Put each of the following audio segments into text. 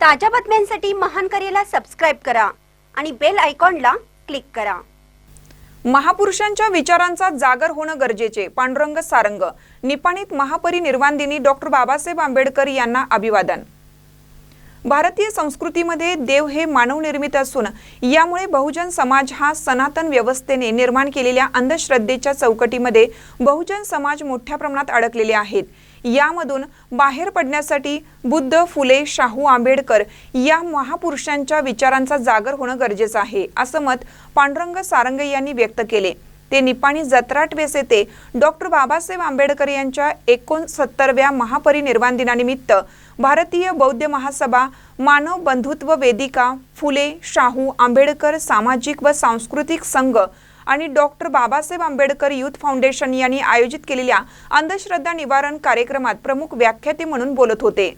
ताज्या बातम्यांसाठी महान करेला सबस्क्राईब करा आणि बेल आयकॉनला क्लिक करा. महापुरुषांच्या विचारांचा जागर होणं गरजेचे पांडुरंग सारंग. निपाणीत महापरिनिर्वाण दिनी डॉक्टर बाबासाहेब आंबेडकर यांना अभिवादन. भारतीय संस्कृतीमध्ये देव हे मानवनिर्मित असून यामुळे बहुजन समाज हा सनातन व्यवस्थेने निर्माण केलेल्या अंधश्रद्धेच्या चौकटीमध्ये बहुजन समाज मोठ्या प्रमाणात अडकलेले आहेत. यामधून बाहेर पडण्यासाठी बुद्ध फुले शाहू आंबेडकर या महापुरुषांच्या विचारांचा जागर होणं गरजेचं आहे असं मत पांडुरंग सारंग यांनी व्यक्त केले. ते निपाणी जत्राटवेस येथे डॉक्टर बाबासाहेब आंबेडकर यांच्या एकोणसत्तरव्या महापरिनिर्वाण दिनानिमित्त भारतीय बौद्ध महासभा मानव बंधुत्व वेदिका फुले शाहू आंबेडकर सामाजिक व सांस्कृतिक संघ आणि doctor Babasaheb Ambedkar youth foundation यांनी आयोजित केलेल्या अंधश्रद्धा निवारण कार्यक्रमात प्रमुख व्याख्याते म्हणून बोलत होते.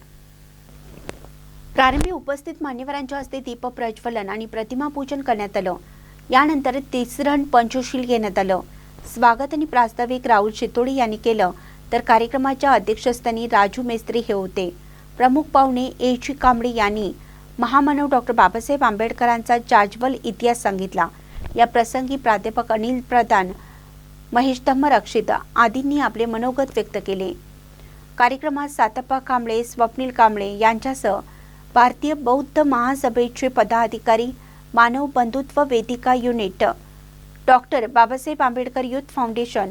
प्रारंभी उपस्थित मान्यवरांच्या हस्ते दीप प्रज्वलन आणि प्रतिमा पूजन करण्यात आलं. यानंतर तिसरण पंचशील घेण्यात आलं. स्वागत आणि प्रास्ताविक राहुल शितोडी यांनी केलं तर कार्यक्रमाच्या अध्यक्षस्थानी राजू मेस्त्री हे होते. प्रमुख पाहुणे ए जी कांबळे यांनी महामानव डॉक्टर बाबासाहेब आंबेडकरांचा जाज्वल इतिहास सांगितला. या प्रसंगी प्राध्यापक अनिल प्रधान महेश धम्मरक्षित आदींनी आपले मनोगत व्यक्त केले. कार्यक्रमात सातप्पा कांबळे स्वप्नील कांबळे यांच्यासह भारतीय बौद्ध महासभेचे पदाधिकारी Manav Bandhutva Vedika unit. Doctor Babasaheb Ambedkar youth foundation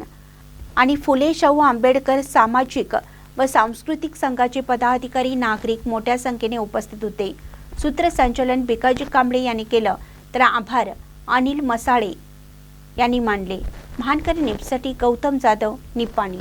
आणि फुले शाहू आंबेडकर सामाजिक व सांस्कृतिक संघाचे पदाधिकारी नागरिक मोठ्या संख्येने उपस्थित होते. सूत्रसंचालन भिकाजी कांबळे यांनी केलं तर आभार अनिल मसाळे यांनी मानले. महानकरी न्यूजसाठी गौतम जाधव निपाणी.